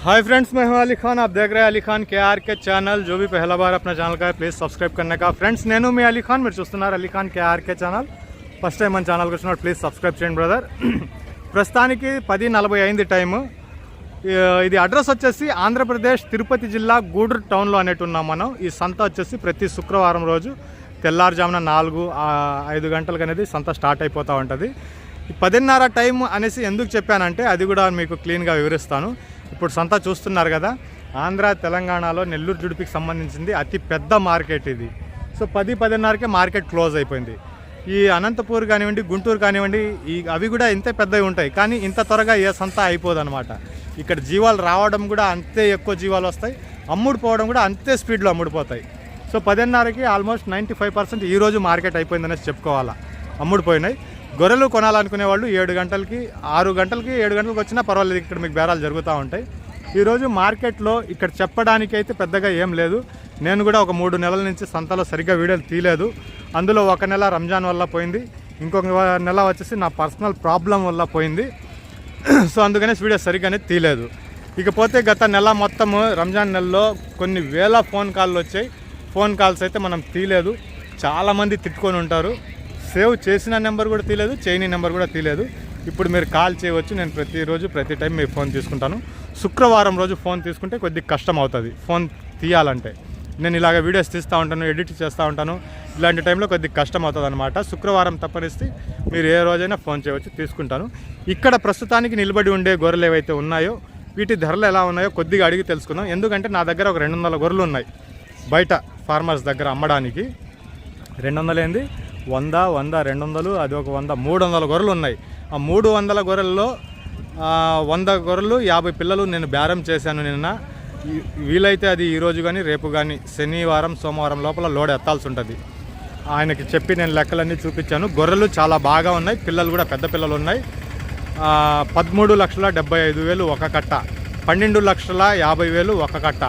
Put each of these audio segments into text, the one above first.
Hi friends मैं हूं अली खान आप देख रहे हैं अली खान के आर के चैनल जो भी पहला बार अपना ఛానల్ का है प्लीज़ సబ్స్క్రైబ్ करने का ఫ్రెండ్స్ నేను మీ అలీ ఖాన్ మీరు చూస్తున్నారు Ali Khan KRK channel first time మన ఛానల్కి వచ్చినప్పుడు ప్లీజ్ సబ్స్క్రైబ్ చేయండి బ్రదర్ ప్రస్తుతానికి పది నలభై అయింది టైము ఇది అడ్రస్ వచ్చేసి ఆంధ్రప్రదేశ్ తిరుపతి జిల్లా గూడూరు టౌన్లో అనేటు ఉన్నాం మనం ఈ సంత వచ్చేసి ప్రతి శుక్రవారం రోజు తెల్లారుజామున నాలుగు ఆ, ఐదు గంటలకు అనేది సంత స్టార్ట్ అయిపోతూ ఉంటుంది ఈ పదిన్నర టైం అనేసి ఎందుకు చెప్పానంటే అది కూడా మీకు క్లీన్గా వివరిస్తాను ఇప్పుడు సంత చూస్తున్నారు కదా. ఆంధ్ర తెలంగాణలో నెల్లూరు జుడిపికి సంబంధించింది అతి పెద్ద మార్కెట్ ఇది. సో పది పదిన్నరకే మార్కెట్ క్లోజ్ అయిపోయింది. ఈ అనంతపూర్ కానివ్వండి గుంటూరు కానివ్వండి ఈ అవి కూడా ఇంతే పెద్దవి ఉంటాయి. కానీ ఇంత త్వరగా ఏ సంత అయిపోదన్నమాట. ఇక్కడ జీవాలు రావడం కూడా అంతే ఎక్కువ జీవాలు వస్తాయి. అమ్ముడు పోవడం కూడా అంతే స్పీడ్లో అమ్ముడుపోతాయి. సో పదిన్నరకి ఆల్మోస్ట్ నైంటీ ఫైవ్ పర్సెంట్ ఈరోజు మార్కెట్ అయిపోయిందనేసి చెప్పుకోవాలా. అమ్ముడుపోయినాయి. గొర్రెలు కొనాలనుకునే వాళ్ళు ఏడు గంటలకి ఆరు గంటలకి ఏడు గంటలకు వచ్చినా పర్వాలేదు ఇక్కడ మీకు బేరాలు జరుగుతూ ఉంటాయి. ఈరోజు మార్కెట్లో ఇక్కడ చెప్పడానికి అయితే పెద్దగా ఏం లేదు. నేను కూడా ఒక మూడు నెలల నుంచి సంతలో సరిగ్గా వీడియోలు తీయలేదు. అందులో ఒక నెల రంజాన్ వల్ల పోయింది. ఇంకొక నెల వచ్చేసి నా పర్సనల్ ప్రాబ్లం వల్ల పోయింది. సో అందుకనే వీడియో సరిగ్గానే తీయలేదు. ఇకపోతే గత నెల మొత్తము రంజాన్ నెలలో కొన్ని వేల ఫోన్ కాల్లు వచ్చాయి. ఫోన్ కాల్స్ అయితే మనం తీయలేదు. చాలామంది తిట్టుకొని ఉంటారు. సేవ్ చేసిన నెంబర్ కూడా తీయలేదు చేయని నెంబర్ కూడా తీయలేదు ఇప్పుడు మీరు కాల్ చేయవచ్చు నేను ప్రతిరోజు ప్రతి టైం మీ ఫోన్ తీసుకుంటాను. శుక్రవారం రోజు ఫోన్ తీసుకుంటే కొద్దిగా కష్టం అవుతుంది. ఫోన్ తీయాలంటే. నేను ఇలాగ వీడియోస్ తీస్తూ ఉంటాను ఎడిట్ చేస్తూ ఉంటాను. ఇలాంటి టైంలో కొద్దిగా కష్టం అవుతుంది అనమాట శుక్రవారం తప్పనిస్తే మీరు ఏ రోజైనా ఫోన్ చేయవచ్చు తీసుకుంటాను. ఇక్కడ ప్రస్తుతానికి నిలబడి ఉండే గొర్రెలు ఏవైతే ఉన్నాయో వీటి ధరలు ఎలా ఉన్నాయో కొద్దిగా అడిగి తెలుసుకుందాం. ఎందుకంటే నా దగ్గర ఒక రెండు వందల గొర్రెలు ఉన్నాయి. బయట ఫార్మర్స్ దగ్గర అమ్మడానికి. రెండు వందలు ఏంది వంద వంద రెండు వందలు అది ఒక వంద మూడు వందల గొర్రెలు ఉన్నాయి. ఆ మూడు వందల గొర్రెల్లో వంద గొర్రెలు యాభై పిల్లలు నేను బేరం చేశాను నిన్న. వీలైతే అది ఈరోజు కానీ రేపు కానీ శనివారం సోమవారం లోపల లోడ్ ఎత్తాల్సి ఉంటుంది. ఆయనకి చెప్పి నేను లెక్కలన్నీ చూపించాను. గొర్రెలు చాలా బాగా ఉన్నాయి. పిల్లలు కూడా పెద్ద పిల్లలు ఉన్నాయి. పదమూడు లక్షల డెబ్బై ఐదు వేలు ఒక కట్ట. పన్నెండు లక్షల యాభై వేలు ఒక కట్ట.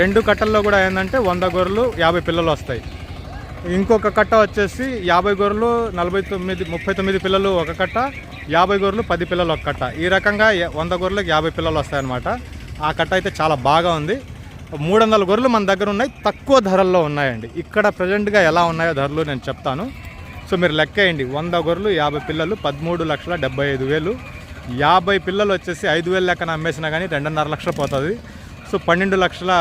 రెండు కట్టల్లో కూడా ఏంటంటే వంద గొర్రెలు యాభై పిల్లలు వస్తాయి. ఇంకొక కట్ట వచ్చేసి యాభై గొర్రెలు నలభై తొమ్మిది ముప్పై తొమ్మిది పిల్లలు ఒక కట్ట యాభై గొర్రెలు పది పిల్లలు ఒక కట్ట. ఈ రకంగా వంద గొర్రెలకు యాభై పిల్లలు వస్తాయన్నమాట. ఆ కట్ట అయితే చాలా బాగా ఉంది. మూడు వందల గొర్రెలు మన దగ్గర ఉన్నాయి. తక్కువ ధరల్లో ఉన్నాయండి. ఇక్కడ ప్రజెంట్గా ఎలా ఉన్నాయో ధరలు నేను చెప్తాను. సో మీరు లెక్కేయండి. వంద గొర్రెలు యాభై పిల్లలు పదమూడు లక్షల డెబ్బై ఐదు వేలు. యాభై పిల్లలు వచ్చేసి ఐదు వేలు లెక్కన అమ్మేసినా కానీ రెండున్నర లక్షలు పోతుంది. సో పన్నెండు లక్షల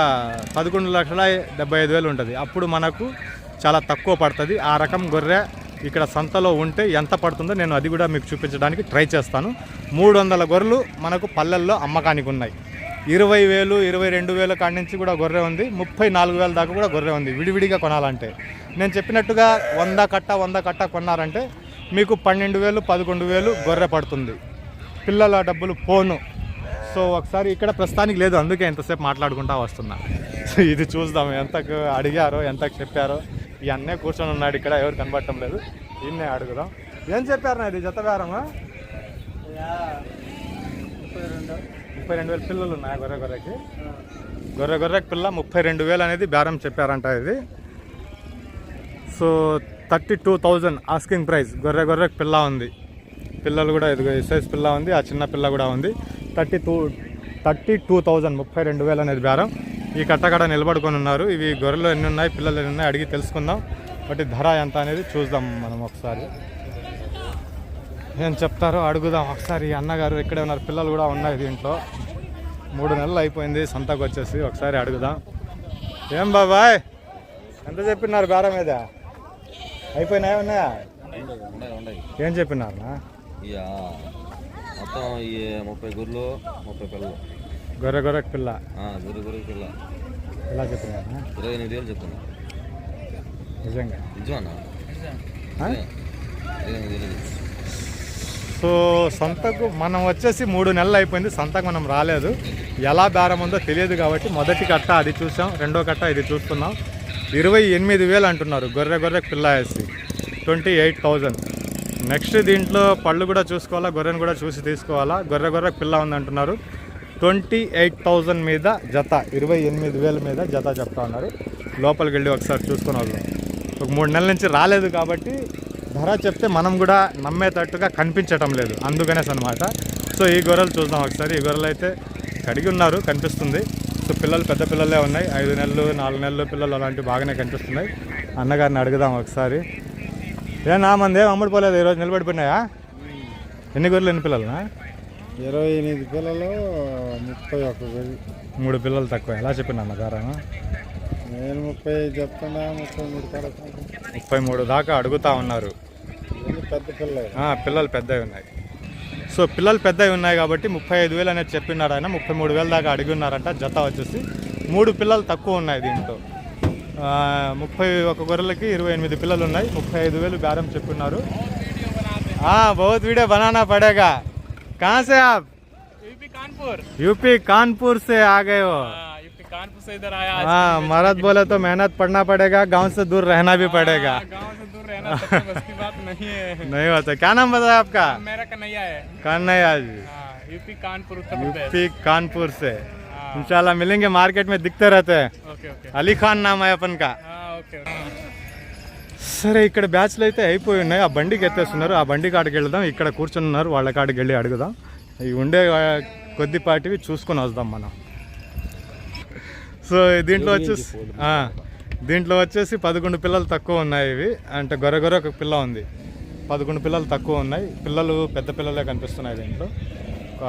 పదకొండు లక్షల డెబ్బై ఐదు వేలు ఉంటుంది. అప్పుడు మనకు చాలా తక్కువ పడుతుంది. ఆ రకం గొర్రె ఇక్కడ సంతలో ఉంటే ఎంత పడుతుందో నేను అది కూడా మీకు చూపించడానికి ట్రై చేస్తాను. మూడు వందల గొర్రెలు మనకు పల్లెల్లో అమ్మకానికి ఉన్నాయి. ఇరవై వేలు ఇరవై రెండు వేల కాడి నుంచి కూడా గొర్రె ఉంది. ముప్పై నాలుగు వేల దాకా కూడా గొర్రె ఉంది. విడివిడిగా కొనాలంటే. నేను చెప్పినట్టుగా వంద కట్ట వంద కట్ట కొన్నారంటే మీకు పన్నెండు వేలు పదకొండు వేలు గొర్రె పడుతుంది. పిల్లల డబ్బులు పోను. సో ఒకసారి ఇక్కడ ప్రస్తుతానికి లేదు. అందుకే ఎంతసేపు మాట్లాడుకుంటా వస్తున్నా. సో ఇది చూద్దాం. ఎంతకు అడిగారో ఎంతకు చెప్పారో. ఈ అన్నే కూర్చొని ఉన్నాడు ఇక్కడ ఎవరు కనబడటం లేదు. ఈయన్నే అడుగుదాం. ఏం చెప్పారు నా ఇది జత బేరమా? ముప్పై రెండు వేల పిల్లలు ఉన్నాయి గొర్రె గొర్రెకి. గొర్రె గొర్రెకి పిల్ల ముప్పై రెండు వేలు అనేది బేరం చెప్పారంట ఇది. So thirty two thousand asking price గొర్రె గొర్రెకి పిల్ల ఉంది. పిల్లలు కూడా ఇదిగో సైజ్ పిల్ల ఉంది ఆ చిన్న పిల్ల కూడా ఉంది. Thirty two thirty two thousand ముప్పై రెండు వేలు అనేది బేరం. ఈ కట్టకడ నిలబడుకొని ఉన్నారు. ఇవి గొర్రెలు ఎన్ని ఉన్నాయి పిల్లలు ఎన్ని ఉన్నాయి అడిగి తెలుసుకుందాం. బట్ ధర ఎంత అనేది చూద్దాం మనం ఒకసారి. ఏం చెప్తారో అడుగుదాం ఒకసారి. ఈ అన్నగారు ఇక్కడే ఉన్నారు పిల్లలు కూడా ఉన్నాయి దీంట్లో. మూడు నెలలు అయిపోయింది సంతకు వచ్చేసి ఒకసారి అడుగుదాం. ఏం బాబాయ్? ఎంత చెప్పినారు బేరం మీద? అయిపోయినాయా ఉన్నాయా? ఏం చెప్పినారు? మొత్తం ముప్పై గుర్లు ముప్పై పిల్లలు. గొర్రె గొర్రె పిల్ల. గుర్రె గుర్రె పిల్ల. ఎలా చెప్పినారు ఇరవై ఎనిమిది వేలు చెప్తున్నా. నిజంగా? నిజమన్నా సో సంతకు మనం వచ్చేసి మూడు నెలలు అయిపోయింది సంతకు మనం రాలేదు. ఎలా బేరం ఉందో తెలియదు కాబట్టి మొదటి కట్ట అది చూసాం రెండో కట్ట ఇది చూస్తున్నాం. ఇరవై ఎనిమిది వేలు అంటున్నారు గొర్రె గొర్రె పిల్ల వేసి. Twenty eight thousand. నెక్స్ట్ దీంట్లో పళ్ళు కూడా చూసుకోవాలా గొర్రెను కూడా చూసి తీసుకోవాలా? గొర్రె గొర్రె పిల్ల ఉంది అంటున్నారు ట్వంటీ ఎయిట్ థౌజండ్ మీద జత ఇరవై ఎనిమిది వేల మీద జత చెప్తా ఉన్నారు. లోపలికి వెళ్ళి ఒకసారి చూసుకుని వద్దాం. ఒక మూడు నెలల నుంచి రాలేదు కాబట్టి ధర చెప్తే మనం కూడా నమ్మేటట్టుగా కనిపించటం లేదు. అందుకనేసి అనమాట సో ఈ గొర్రెలు చూద్దాం ఒకసారి. ఈ గొర్రెలు అయితే కడిగి ఉన్నారు కనిపిస్తుంది. సో పిల్లలు పెద్ద పిల్లలే ఉన్నాయి. ఐదు నెలలు నాలుగు నెలలు పిల్లలు అలాంటివి బాగానే కనిపిస్తున్నాయి. అన్నగారిని అడుగుదాం ఒకసారి. ఏ నా మంది అమ్ముడుపోలేదు ఈరోజు నిలబడిపోయినాయా? ఎన్ని గొర్రెలు ఎన్ని పిల్లలనా? ఇరవై ఎనిమిది పిల్లలు ముప్పై ఒక్క గది మూడు పిల్లలు తక్కువ. ఎలా చెప్పినా ధర నేను ముప్పై చెప్తున్నా ముప్పై మూడు ముప్పై మూడు దాకా అడుగుతా ఉన్నారు. పెద్ద పిల్లలు. పిల్లలు పెద్దవి ఉన్నాయి. సో పిల్లలు పెద్దవి ఉన్నాయి కాబట్టి ముప్పై ఐదు వేలు అనేది చెప్పినారు ఆయన. ముప్పై మూడు వేల దాకా అడిగి ఉన్నారంట జత వచ్చేసి. మూడు పిల్లలు తక్కువ ఉన్నాయి దీంట్లో. ముప్పై ఒక గొర్రెలకి ఇరవై ఎనిమిది పిల్లలు ఉన్నాయి. ముప్పై ఐదు వేలు బేరం చెప్పున్నారు బహుత్ వీడియో బనానా పడేగా. कहाँ से आप? यूपी कानपुर। यूपी कानपुर से आ गए हो। हाँ, यूपी कानपुर से इधर आया हाँ मरद बोले तो मेहनत पड़ना पड़ेगा गाँव से दूर रहना भी पड़ेगा। गाँव से दूर रहना बस की बात नहीं है। नहीं होता क्या नाम बताया आपका? मेरा कन्हैया है। कन्हैया जी। हाँ, यूपी कानपुर उत्तर यूपी कानपुर से। हाँ, इंशाल्लाह मिलेंगे मार्केट में दिखते रहते हैं। Okay okay. अली खान नाम है अपन का। हाँ ओके। సరే ఇక్కడ బ్యాచ్లు అయితే అయిపోయి ఉన్నాయి. ఆ బండికి ఎత్తేస్తున్నారు. ఆ బండి కాడికి వెళ్దాం. ఇక్కడ కూర్చుని ఉన్నారు వాళ్ళ కాడికి వెళ్ళి అడుగుదాం. ఇవి ఉండే కొద్దిపాటివి చూసుకొని వద్దాం మనం. సో దీంట్లో వచ్చేసి దీంట్లో వచ్చేసి పదకొండు పిల్లలు తక్కువ ఉన్నాయి ఇవి. అంటే గొర్రె గొర్రె ఒక పిల్ల ఉంది. పదకొండు పిల్లలు తక్కువ ఉన్నాయి. పిల్లలు పెద్ద పిల్లలే కనిపిస్తున్నాయి దీంట్లో.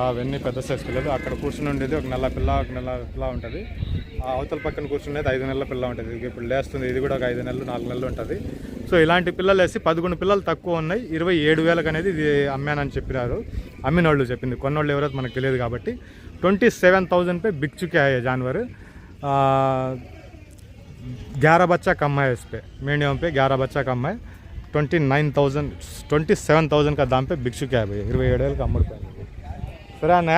అవన్నీ పెద్ద సైజ్ పిల్లలు. అక్కడ కూర్చుని ఉండేది ఒక నెల పిల్ల ఒక నెల పిల్ల ఉంటుంది. ఆ అవతల పక్కన కూర్చునేది ఐదు నెలల పిల్ల ఉంటుంది. ఇప్పుడు లేస్తుంది ఇది కూడా ఒక ఐదు నెలలు నాలుగు నెలలు ఉంటుంది. సో ఇలాంటి పిల్లలు వేసి పదకొండు పిల్లలు తక్కువ ఉన్నాయి. ఇరవై ఏడు వేలకు అనేది ఇది అమ్మానని చెప్పినారు. అమ్మిన వాళ్ళు చెప్పింది. కొన్నోళ్ళు ఎవరైతే మనకు తెలియదు కాబట్టి. ట్వంటీ సెవెన్ థౌజండ్ పే బిక్చుకే అయ్యే జాన్వర్ గ్యారా బచ్చా కమ్మాయి వేసిపే మీడియం పే గ్యారాబచ్చా కమ్మాయి. Twenty nine thousand twenty seven thousand కా దాంపే బిక్షుకే అయ్యి. ఇరవై ఏడు వేలకు అమ్ముడుపోయాయి సరే అన్న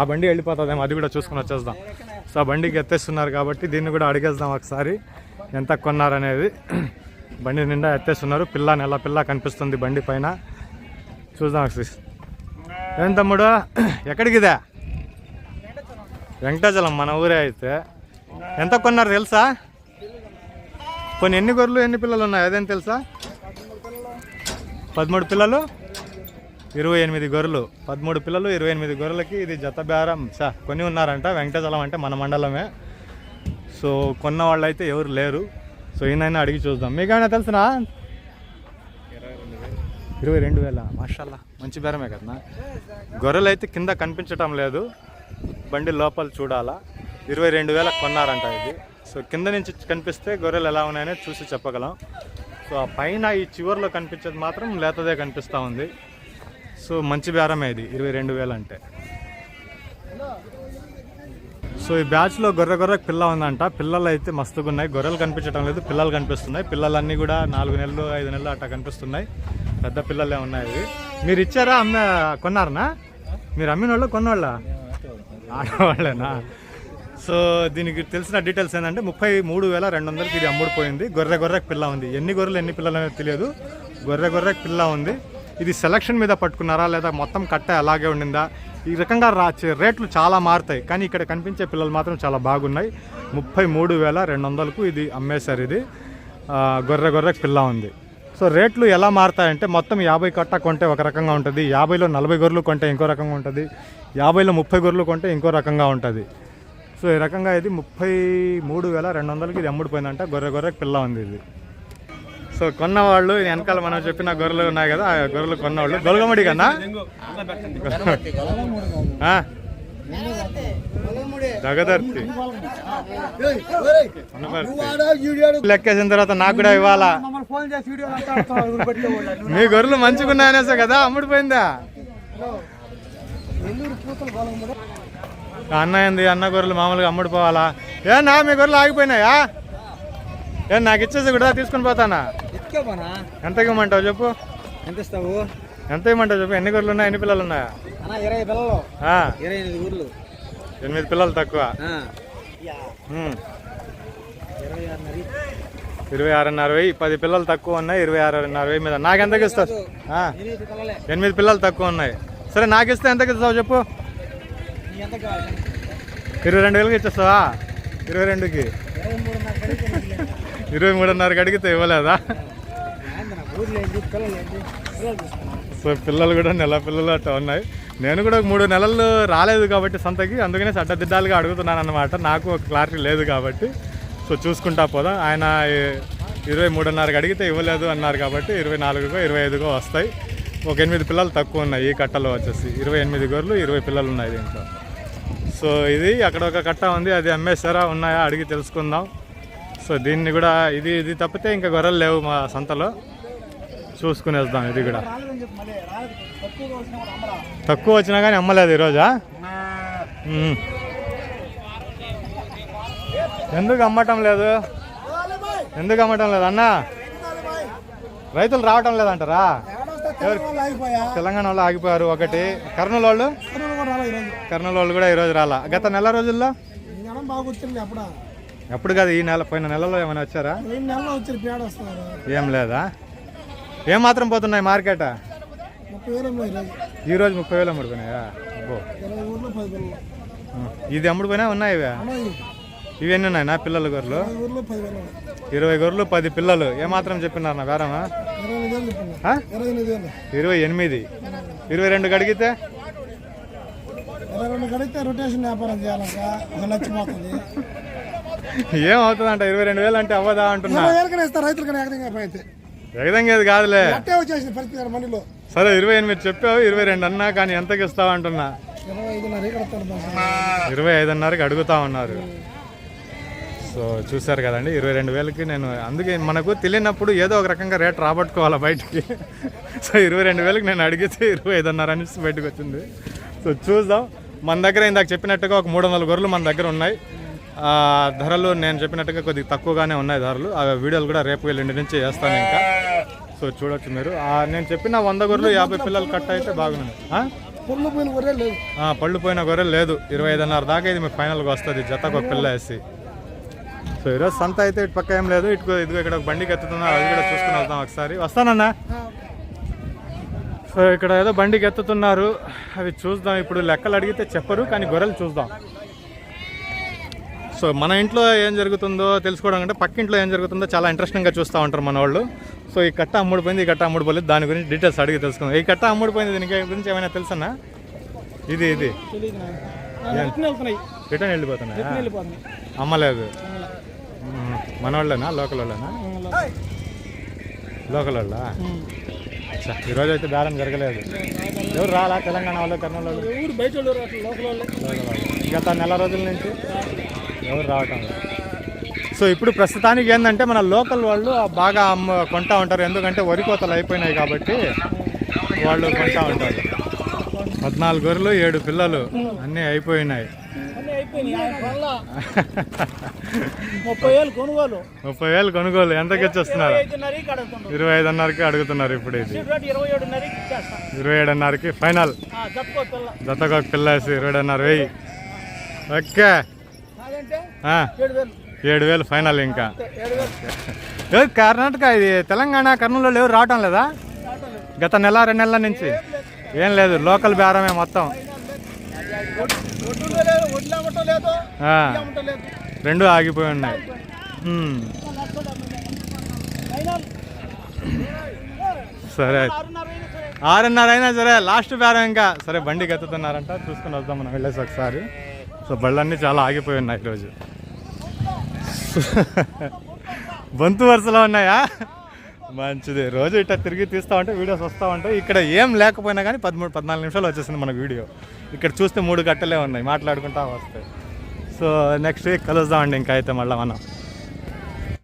ఆ బండి వెళ్ళిపోతుందేమో అది కూడా చూసుకుని వచ్చేద్దాం. సో ఆ బండికి ఎత్తేస్తున్నారు కాబట్టి దీన్ని కూడా అడిగేద్దాం ఒకసారి ఎంత కొన్నారనేది. బండి నిండా ఎత్తేస్తున్నారు పిల్ల నెల పిల్ల కనిపిస్తుంది బండి పైన. చూద్దాం ఒకసారి. ఏం తమ్ముడు? ఎక్కడికిదా? వెంకటాచలం మన ఊరే అయితే. ఎంత కొన్నారు తెలుసా? కొన్ని ఎన్ని గొర్రెలు ఎన్ని పిల్లలు ఉన్నాయి? అదేం తెలుసా? పదమూడు పిల్లలు? ఇరవై ఎనిమిది గొర్రెలు. పదమూడు పిల్లలు ఇరవై ఎనిమిది గొర్రెలకి ఇది జత బేరం. సా కొని ఉన్నారంట. వెంకటాచలం అంటే మన మండలమే. సో కొన్న వాళ్ళు అయితే ఎవరు లేరు. సో ఈయనైనా అడిగి చూద్దాం. మీకేమైనా తెలుసునా? ఇరవై రెండు వేల. మాషాల్లా మంచి బేరమే కదా గొర్రెలు అయితే కింద కనిపించటం లేదు. బండి లోపల చూడాలా. ఇరవై రెండు వేల కొన్నారంట ఇది. సో కింద నుంచి కనిపిస్తే గొర్రెలు ఎలా ఉన్నాయని చూసి చెప్పగలం. సో ఆ పైన ఈ చివర్లో కనిపించేది మాత్రం లేతదే కనిపిస్తూ ఉంది. సో మంచి బేరమే ఇది ఇరవై రెండు వేలు అంటే. సో ఈ బ్యాచ్లో గొర్రె గొర్రె పిల్ల ఉందంట. పిల్లలు అయితే మస్తుగా ఉన్నాయి గొర్రెలు కనిపించడం లేదు పిల్లలు కనిపిస్తున్నాయి. పిల్లలన్నీ కూడా నాలుగు నెలలు ఐదు నెలలు అట్లా కనిపిస్తున్నాయి. పెద్ద పిల్లలే ఉన్నాయి ఇవి. మీరు ఇచ్చారా అమ్మ కొన్నారనా? మీరు అమ్మిన వాళ్ళు కొన్నోళ్ళ? ఆడవాళ్ళేనా? సో దీనికి తెలిసిన డీటెయిల్స్ ఏంటంటే ముప్పై మూడు వేల రెండు వందలకి ఇది అమ్ముడుపోయింది. గొర్రె గొర్రెకి పిల్ల ఉంది. ఎన్ని గొర్రెలు ఎన్ని పిల్లలు అనేది తెలియదు. గొర్రె గొర్రెకి పిల్ల ఉంది. ఇది సెలక్షన్ మీద పట్టుకున్నారా లేదా మొత్తం కట్ట అలాగే ఉండిందా? ఈ రకంగా రా రేట్లు చాలా మారుతాయి. కానీ ఇక్కడ కనిపించే పిల్లలు మాత్రం చాలా బాగున్నాయి. ముప్పై మూడు వేల రెండు వందలకు ఇది అమ్మేశారు ఇది. గొర్రె గొర్రె గొర్రెకి పిల్ల ఉంది. సో రేట్లు ఎలా మారుతాయంటే మొత్తం యాభై కట్ట కొంటే ఒక రకంగా ఉంటుంది. యాభైలో నలభై గొర్రెలు కొంటే ఇంకో రకంగా ఉంటుంది. యాభైలో ముప్పై గొర్రెలు కొంటే ఇంకో రకంగా ఉంటుంది. సో ఈ రకంగా ఇది ముప్పై మూడు వేల రెండు వందలకి ఇది అమ్ముడిపోయిందంట. గొర్రె గొర్రెకి పిల్ల ఉంది ఇది. సో కొన్నవాళ్ళు వెనకాల మనం చెప్పిన గొర్రెలు ఉన్నాయి కదా ఆ గొర్రెలు కొన్నవాళ్ళు. గొలగమడి కన్నా? జగదర్తి. లెక్కేసిన తర్వాత నాకు కూడా ఇవ్వాలా? మీ గొర్రెలు మంచిగా కదా అమ్ముడిపోయిందా అన్న ఏంది అన్న గొర్రెలు మామూలుగా అమ్ముడిపోవాలా ఏ నా మీ గొర్రెలు ఆగిపోయినాయా? ఏ నాకు ఇచ్చేసి కూడా తీసుకుని పోతానా? ఎంత ఇవ్వమంటావు చెప్పు. ఎంత ఇస్తావు? ఎంత ఇవ్వమంటావు చెప్పు. ఎన్ని గొర్రెలు ఉన్నాయి? ఎన్ని పిల్లలు ఉన్నాయా? ఇరవై పిల్లలు. ఇరవై ఎనిమిది ఊర్లు ఎనిమిది పిల్లలు తక్కువ. ఇరవై ఆరున్నర. వెయ్యి పది పిల్లలు తక్కువ ఉన్నాయి ఇరవై ఆరున్నర వెయ్యి మీద. నాకు ఎంతకి ఇస్తావు? ఎనిమిది పిల్లలే. తక్కువ ఉన్నాయి. సరే నాకు ఇస్తే ఎంతకి ఇస్తావు చెప్పు? ఇరవై రెండు వేలకి ఇచ్చేస్తావా? ఇరవై రెండుకి ఇరవై మూడున్నర కడిగితే నీకు లేదు. ఇరవై మూడున్నరకి అడిగితే ఇవ్వలేదా? సో పిల్లలు కూడా నెల పిల్లలు అట్లా ఉన్నాయి. నేను కూడా ఒక మూడు నెలలు రాలేదు కాబట్టి సంతకి అందుకనే సడ్డదిడ్డాలుగా అడుగుతున్నాను అనమాట నాకు ఒక క్లారిటీ లేదు కాబట్టి. సో చూసుకుంటా పోదాం. ఆయన ఇరవై మూడున్నరకి అడిగితే ఇవ్వలేదు అన్నారు కాబట్టి ఇరవై నాలుగుగో ఇరవై ఐదుగో వస్తాయి. ఒక ఎనిమిది పిల్లలు తక్కువ ఉన్నాయి ఈ కట్టలో వచ్చేసి. ఇరవై ఎనిమిది గొర్రెలు ఇరవై పిల్లలు ఉన్నాయి దీంట్లో. సో ఇది అక్కడ ఒక కట్ట ఉంది. అది అమ్మేశారా ఉన్నాయా అడిగి తెలుసుకుందాం. సో దీన్ని కూడా ఇది ఇది తప్పితే ఇంకా గొర్రెలు లేవు మా సంతలో. చూసుకునేద్దాం ఇది కూడా. తక్కువ వచ్చినా కానీ అమ్మలేదు ఈరోజా. ఎందుకు అమ్మటం లేదు? ఎందుకు అమ్మటం లేదు అన్న? రైతులు రావటం లేదంటారా? తెలంగాణ వాళ్ళు ఆగిపోయారు ఒకటి. కర్నూలు వాళ్ళు? కర్నూలు వాళ్ళు కూడా ఈరోజు రాలా. గత నెల రోజుల్లో? ఎప్పుడు కాదు ఈ నెల పోయిన నెలలో ఏమైనా వచ్చారా? ఏం లేదా? ఏం మాత్రం పోతున్నాయి మార్కెట్? ఈ రోజు ముప్పై వేలు అబ్బో. ఆ. ఇది అమ్ముడుపోయినా ఉన్నాయి ఇవే? ఉన్నాయి ఇవి ఎన్ని ఉన్నాయి నా పిల్లల గొర్రెలు? ఇరవై గొర్రెలు పది పిల్లలు. ఏమాత్రం చెప్పినారు నా బేరమా? ఇరవై ఎనిమిది? ఇరవై రెండు గడిగితే ఇరవై రెండు కడిగితే రొటేషన్ వ్యాపారం చేయాలంట. నచ్చిపోతుంది ఏమవుతుందంట ఇరవై రెండు వేలు అంటే అవ్వదా అంటున్నా. రైతులు ఏకదంగా కాదులే. సరే ఇరవై ఎనిమిది చెప్పావు ఇరవై రెండు అన్నా కానీ ఎంతకి ఇస్తావు అంటున్నా. ఇరవై ఐదున్నరకి అడుగుతా ఉన్నారు. సో చూశారు కదండి ఇరవై రెండు వేలకి నేను అందుకే మనకు తెలియనప్పుడు ఏదో ఒక రకంగా రేట్ రాబట్టుకోవాలి బయటికి. సో ఇరవై రెండు వేలకి నేను అడిగితే ఇరవై ఐదున్నర అనేసి బయటకు వచ్చింది. సో చూద్దాం. మన దగ్గర ఇందాక చెప్పినట్టుగా ఒక మూడు వందల గొర్రెలు మన దగ్గర ఉన్నాయి. ధరలు నేను చెప్పినట్టుగా కొద్దిగా తక్కువగానే ఉన్నాయి ధరలు. ఆ వీడియోలు కూడా రేపు ఎల్లుండి నుంచి చేస్తాను ఇంకా. సో చూడొచ్చు మీరు. ఆ, నేను చెప్పిన వంద గొర్రెలు యాభై పిల్లలు కట్ అయితే బాగున్నాయి? పుల్లు పోయిన ఒరే లేదు. పళ్ళు పోయిన గొర్రె లేదు. ఇరవై ఐదున్నర దాకా ఇది మీకు ఫైనల్గా వస్తుంది. జతకు ఒక పిల్ల వేసి. సో ఈరోజు సంత అయితే ఇటు పక్క ఏం లేదు. ఇటు ఇదిగో ఇక్కడ ఒక బండికి ఎత్తుతున్నా. అది కూడా చూసుకుని వెళ్తాం ఒకసారి. వస్తానన్నా? సో ఇక్కడ ఏదో బండికి ఎత్తుతున్నారు. అవి చూద్దాం. ఇప్పుడు లెక్కలు అడిగితే చెప్పరు కానీ గొర్రెలు చూద్దాం. సో మన ఇంట్లో ఏం జరుగుతుందో తెలుసుకోవడం అంటే పక్కింట్లో ఏం జరుగుతుందో చాలా ఇంట్రెస్టింగ్గా చూస్తూ ఉంటారు మన వాళ్ళు. సో ఈ కట్ట అమ్ముడిపోయింది ఈ కట్ట అమ్ముడిపోలేదు. దాని గురించి డీటెయిల్స్ అడిగి తెలుసుకుందాం. ఈ కట్ట అమ్ముడిపోయింది దీనికి గురించి ఏమైనా తెలుసన్నా? ఇది ఇది. రిటర్న్ వెళ్ళిపోతున్నాయా? అమ్మలేదు. మ్మ్. మన వాళ్ళేనా లోకల్ వాళ్ళేనా లోకల్ వాళ్ళా ఈరోజు అయితే బేరం జరగలేదు. ఎవరు రాలా? తెలంగాణ వాళ్ళు కర్నూలు గత నెల రోజుల నుంచి? ఎవరు రావటం. సో ఇప్పుడు ప్రస్తుతానికి ఏంటంటే మన లోకల్ వాళ్ళు బాగా అమ్మ కొంటా ఉంటారు. ఎందుకంటే వరి కోతలు అయిపోయినాయి కాబట్టి వాళ్ళు కొంటా ఉంటారు. పద్నాలుగు గొర్రెలు ఏడు పిల్లలు అన్నీ అయిపోయినాయి. ముప్పై వేలు కొనుగోలు. ముప్పై వేలు కొనుగోలు. ఎంతకి ఇచ్చేస్తున్నారు? కడుగుతుండ్రు ఇరవై ఐదున్నరకి అడుగుతున్నారు ఇప్పుడు ఇది. ఇరవై ఏడున్నరకి ఫైనల్. జతకు ఒక పిల్ల వేసి ఇరవై ఏడున్నర వెయ్యి ఓకే. ఏడు వేలు ఫైనల్ ఇంకా. కర్ణాటక ఇది తెలంగాణ కర్నూలు ఎవరు రావటం లేదా? గత నెల రెండు నెలల నుంచి. ఏం లేదు. లోకల్ బేరమే మొత్తం. రెండు ఆగిపోయి ఉన్నాయి. సరే ఆరున్నర అయినా సరే. ఆరున్నర అయినా సరే లాస్ట్ బేరం ఇంకా. సరే బండికి ఎత్తుతున్నారంట చూసుకుని వద్దాం మనం వెళ్ళేసి ఒకసారి. సో బళ్ళన్నీ చాలా ఆగిపోయి ఉన్నాయి ఈరోజు. బంతు వరుసలో ఉన్నాయా? మంచిది. రోజు ఇట్లా తిరిగి తీస్తూ ఉంటే వీడియోస్ వస్తూ ఉంటాయి. ఇక్కడ ఏం లేకపోయినా కానీ పదమూడు పద్నాలుగు నిమిషాలు వచ్చేసింది మన వీడియో. ఇక్కడ చూస్తే మూడు గట్టలే ఉన్నాయి. మాట్లాడుకుంటా వస్తాయి సో నెక్స్ట్ వీక్ కలుద్దామండి ఇంకా అయితే మళ్ళీ మనం.